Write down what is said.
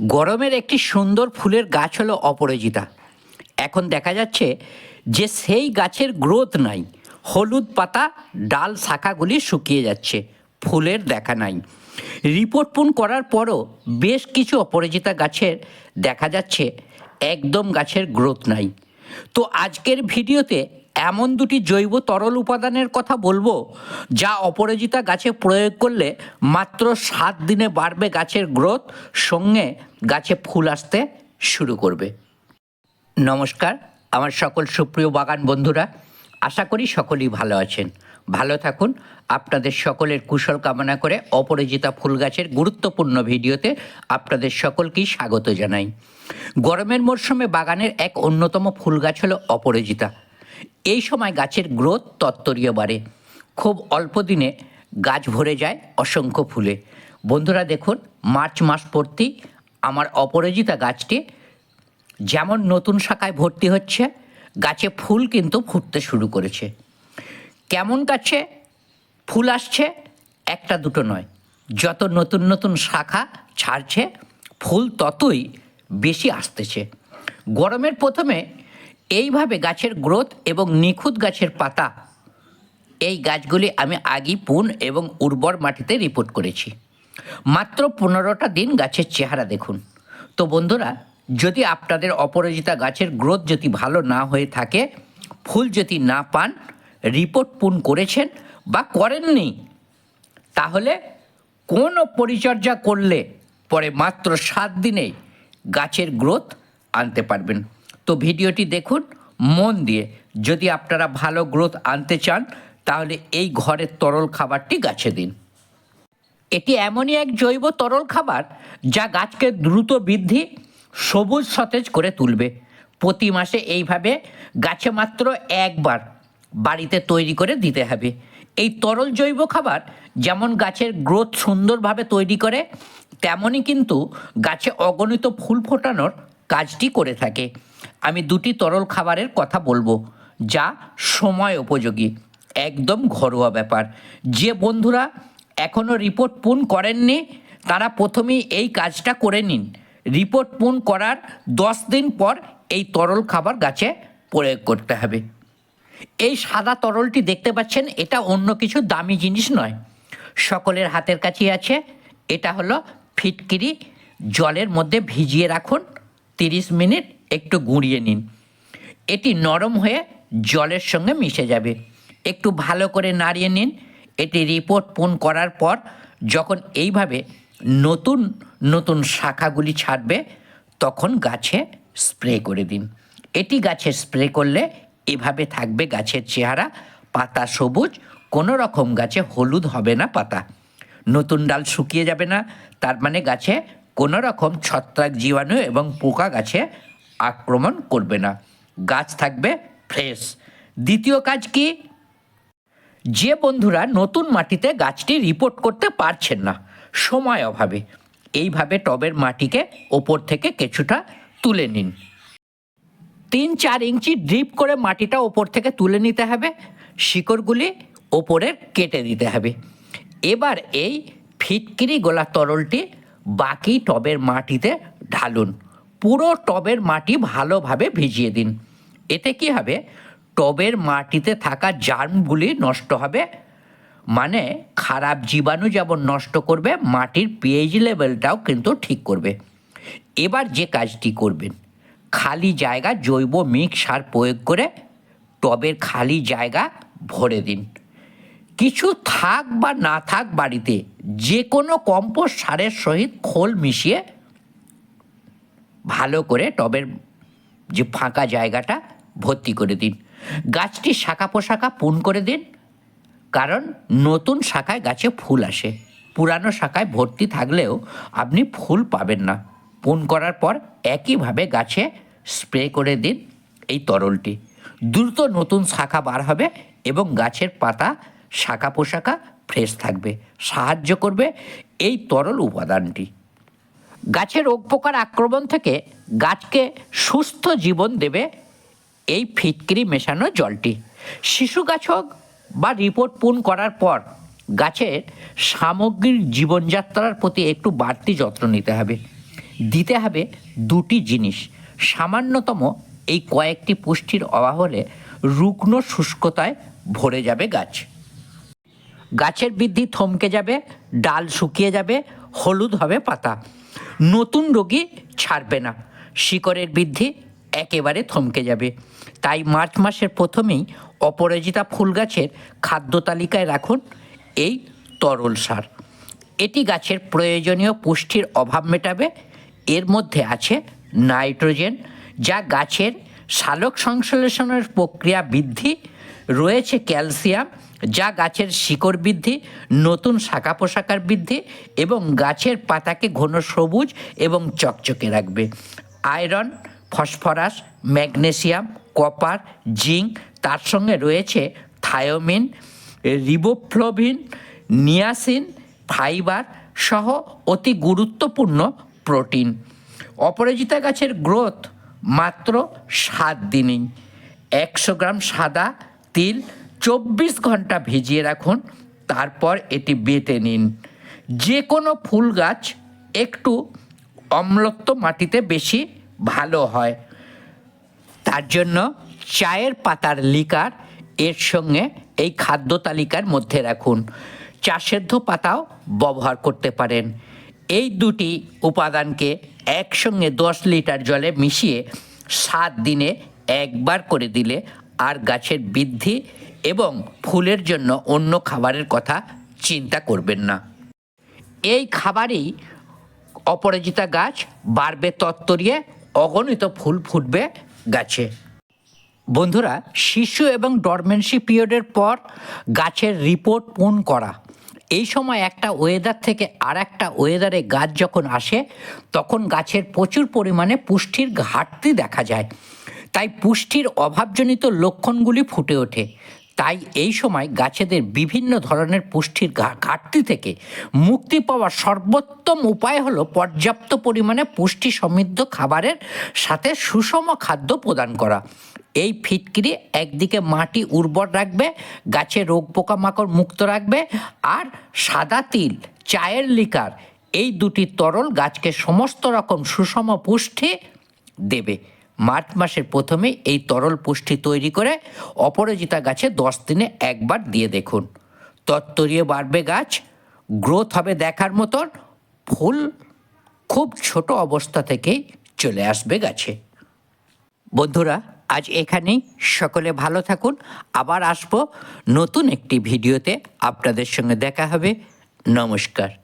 গরমের একটি সুন্দর ফুলের গাছ হলো অপরাজিতা। এখন দেখা যাচ্ছে যে সেই গাছের গ্রোথ নাই। হলুদ পাতা, ডাল শাখাগুলি শুকিয়ে যাচ্ছে। ফুলের দেখা নাই। রিপোর্ট পুন করার পরও বেশ কিছু অপরাজিতা গাছের দেখা যাচ্ছে, একদম গাছের গ্রোথ নাই। তো আজকের ভিডিওতে এমন দুটি জৈব তরল উপাদানের কথা বলব, যা অপরাজিতা গাছে প্রয়োগ করলে মাত্র সাত দিনে বাড়বে গাছের গ্রোথ, সঙ্গে গাছে ফুল আসতে শুরু করবে। নমস্কার, আমার সকল সুপ্রিয় বাগান বন্ধুরা, আশা করি সকলেই ভালো আছেন। ভালো থাকুন, আপনাদের সকলের কুশল কামনা করে অপরাজিতা ফুল গাছের গুরুত্বপূর্ণ ভিডিওতে আপনাদের সকলকেই স্বাগত জানাই। গরমের মরশুমে বাগানের এক অন্যতম ফুল গাছ হলো অপরাজিতা। এই সময় গাছের গ্রোথ তত্তরীয় বাড়ে। খুব অল্প দিনে গাছ ভরে যায় অসংখ্য ফুলে। বন্ধুরা দেখুন, মার্চ মাস পড়তেই আমার অপরাজিতা গাছটি যেমন নতুন শাখায় ভর্তি হচ্ছে, গাছে ফুল কিন্তু ফুটতে শুরু করেছে। কেমন গাছে ফুল আসছে, একটা দুটো নয়। যত নতুন নতুন শাখা ছাড়ছে, ফুল ততই বেশি আসতেছে। গরমের প্রথমে এইভাবে গাছের গ্রোথ এবং নিখুঁত গাছের পাতা। এই গাছগুলি আমি আগেই পুন এবং উর্বর মাটিতে রিপোর্ট করেছি। মাত্র পনেরোটা দিন গাছের চেহারা দেখুন। তো বন্ধুরা, যদি আপনাদের অপরাজিতা গাছের গ্রোথ যদি ভালো না হয়ে থাকে, ফুল যদি না পান রিপোর্ট পুন করেছেন বা করেননি, তাহলে কোনো পরিচর্যা করলে পরে মাত্র সাত দিনেই গাছের গ্রোথ আনতে পারবেন। তো ভিডিওটি দেখুন, মন দিয়ে। যদি আপনারা ভালো গ্রোথ আনতে চান, তাহলে এই ঘরের তরল খাবারটি গাছে দিন। এটি এমনই এক জৈব তরল খাবার যা গাছকে দ্রুত বৃদ্ধি, সবুজ সতেজ করে তুলবে। প্রতি মাসে এইভাবে গাছে মাত্র একবার বাড়িতে তৈরি করে দিতে হবে। এই তরল জৈব খাবার যেমন গাছের গ্রোথ সুন্দরভাবে তৈরি করে, তেমনই কিন্তু গাছে অগণিত ফুল ফোটানোর কাজটি করে থাকে। আমি দুটি তরল খাবারের কথা বলব, যা সময় উপযোগী। একদম ঘরোয়া ব্যাপার। যে বন্ধুরা এখনও রিপোর্ট পুন করেননি, তারা প্রথমেই এই কাজটা করে নিন। রিপোর্ট পুন করার দশ দিন পর এই তরল খাবার গাছে প্রয়োগ করতে হবে। এই সাদা তরলটি দেখতে পাচ্ছেন, এটা অন্য কিছু দামি জিনিস নয়। সকলের হাতের কাছেই আছে। এটা হলো ফিটকিরি। জলের মধ্যে ভিজিয়ে রাখুন। তিরিশ মিনিট একটু গুঁড়িয়ে নিন। এটি নরম হয়ে জলের সঙ্গে মিশে যাবে। একটু ভালো করে নাড়িয়ে নিন। এটি রিপোর্ট পুন করার পর যখন এইভাবে নতুন নতুন শাখাগুলি ছাড়বে, তখন গাছে স্প্রে করে দিন। এটি গাছে স্প্রে করলে এভাবে থাকবে গাছের চেহারা। পাতা সবুজ, কোনো রকম গাছে হলুদ হবে না পাতা। নতুন ডাল শুকিয়ে যাবে না। তার মানে গাছে কোনো রকম ছত্রাক জীবাণু এবং পোকা গাছে আক্রমণ করবে না। গাছ থাকবে ফ্রেশ দ্বিতীয় কাজ কি? যে বন্ধুরা নতুন মাটিতে গাছটি রিপোর্ট করতে পারছেন না, সময় অভাবে, এইভাবে টবের মাটিকে ওপর থেকে কিছুটা তুলে নিন। তিন চার ইঞ্চি ড্রিপ করে মাটিটা ওপর থেকে তুলে নিতে হবে, শিকড়গুলি ওপরে কেটে দিতে হবে। এবার এই ফিটকিরি গোলা তরলটি বাকি টবের মাটিতে ঢালুন। পুরো টবের মাটি ভালোভাবে ভিজিয়ে দিন। এতে কি হবে? টবের মাটিতে থাকা জার্মগুলি নষ্ট হবে। মানে খারাপ জীবাণু যেমন নষ্ট করবে, মাটির পিএইচ লেভেলটাও কিন্তু ঠিক করবে। এবার যে কাজটি করবেন, খালি জায়গা জৈব মিক্স সার প্রয়োগ করে টবের খালি জায়গা ভরে দিন। কিছু থাক বা না থাক বাড়িতে যে কোনো কম্পোস্ট সারের সহিত খোল মিশিয়ে ভালো করে টবের যে ফাঁকা জায়গাটা ভর্তি করে দিন। গাছটি শাখা পোশাখা পুন করে দিন, কারণ নতুন শাখায় গাছে ফুল আসে। পুরানো শাখায় ভর্তি থাকলেও আপনি ফুল পাবেন না। পুন করার পর একইভাবে গাছে স্প্রে করে দিন এই তরলটি। দ্রুত নতুন শাখা বার হবে এবং গাছের পাতা শাখা পোশাখা ফ্রেশ থাকবে। সাহায্য করবে এই তরল উপাদানটি। গাছের রোগ পোকার আক্রমণ থেকে গাছকে সুস্থ জীবন দেবে এই ফিটকিরি মেশানো জলটি। শিশু গাছ হোক বা রিপোর্ট পুন করার পর গাছের সামগ্রিক জীবনযাত্রার প্রতি একটু বাড়তি যত্ন নিতে হবে। দিতে হবে দুটি জিনিস। সামান্যতম এই কয়েকটি পুষ্টির অভাব হলে রুগ্ন শুষ্কতায় ভরে যাবে গাছ। গাছের বৃদ্ধি থমকে যাবে, ডাল শুকিয়ে যাবে, হলুদ হবে পাতা। নতুন রোগী ছাড়বে না। শিকড়ের বৃদ্ধি একেবারে থমকে যাবে। তাই মার্চ মাসের প্রথমেই অপরাজিতা ফুল গাছের খাদ্য তালিকায় রাখুন এই তরল সার। এটি গাছের প্রয়োজনীয় পুষ্টির অভাব মেটাবে। এর মধ্যে আছে নাইট্রোজেন, যা গাছের সালোক সংশ্লেষণের প্রক্রিয়া বৃদ্ধি রয়েছে ক্যালসিয়াম, যা গাছের শিকড় বৃদ্ধি, নতুন শাখা পোশাকার বৃদ্ধি এবং গাছের পাতাকে ঘন সবুজ এবং চকচকে রাখবে। Iron, phosphorus, magnesium, copper, zinc, তার সঙ্গে রয়েছে থায়োমিন রিবোফ্লোভিন নিয়াসিন, ফাইবার সহ অতি গুরুত্বপূর্ণ প্রোটিন। অপরাজিতা গাছের গ্রোথ মাত্র সাত দিনেই। একশো গ্রাম সাদা তিল চব্বিশ ঘণ্টা ভিজিয়ে রাখুন, তারপর এটি বেটে নিন। যে কোনো ফুল গাছ একটু অম্লত্ব মাটিতে বেশি ভালো হয়। তার জন্য চায়ের পাতার লিকার এর সঙ্গে এই খাদ্য তালিকার মধ্যে রাখুন। চা সেদ্ধ পাতাও ব্যবহার করতে পারেন। এই দুটি উপাদানকে একসঙ্গে দশ লিটার জলে মিশিয়ে সাত দিনে একবার করে দিলে আর গাছের বৃদ্ধি এবং ফুলের জন্য অন্য খাবারের কথা চিন্তা করবেন না। এই খাবারেই অপরাজিতা গাছ বাড়বে তত্তরিয়ে, অগণিত ফুল ফুটবে গাছে। বন্ধুরা, শিশু এবং ডরমেন্সি পিরিয়ডের পর গাছের রিপোর্ট পূর্ণ করা। এই সময় একটা ওয়েদার থেকে আর একটা ওয়েদারে গাছ যখন আসে, তখন গাছের প্রচুর পরিমাণে পুষ্টির ঘাটতি দেখা যায়। তাই পুষ্টির অভাবজনিত লক্ষণগুলি ফুটে ওঠে। তাই এই সময় গাছেদের বিভিন্ন ধরনের পুষ্টির ঘাটতি থেকে মুক্তি পাওয়ার সর্বোত্তম উপায় হলো পর্যাপ্ত পরিমাণে পুষ্টি সমৃদ্ধ খাবারের সাথে সুষম খাদ্য প্রদান করা। এই ফিটকিরি একদিকে মাটি উর্বর রাখবে, গাছে রোগ পোকামাকড় মুক্ত রাখবে আর সাদা তিল, চায়ের লিকার, এই দুটি তরল গাছকে সমস্ত রকম সুষম পুষ্টি দেবে। মার্চ মাসের প্রথমে এই তরল পুষ্টি তৈরি করে অপরাজিতা গাছে দশ দিনে একবার দিয়ে দেখুন। তত্তরিয়ে বাড়বে গাছ, গ্রোথ হবে দেখার মতন, ফুল খুব ছোট অবস্থা থেকেই চলে আসবে গাছে। বন্ধুরা, আজ এখানেই সকলে ভালো থাকুন। আবার আসব নতুন একটি ভিডিওতে। আপনাদের সঙ্গে দেখা হবে। নমস্কার।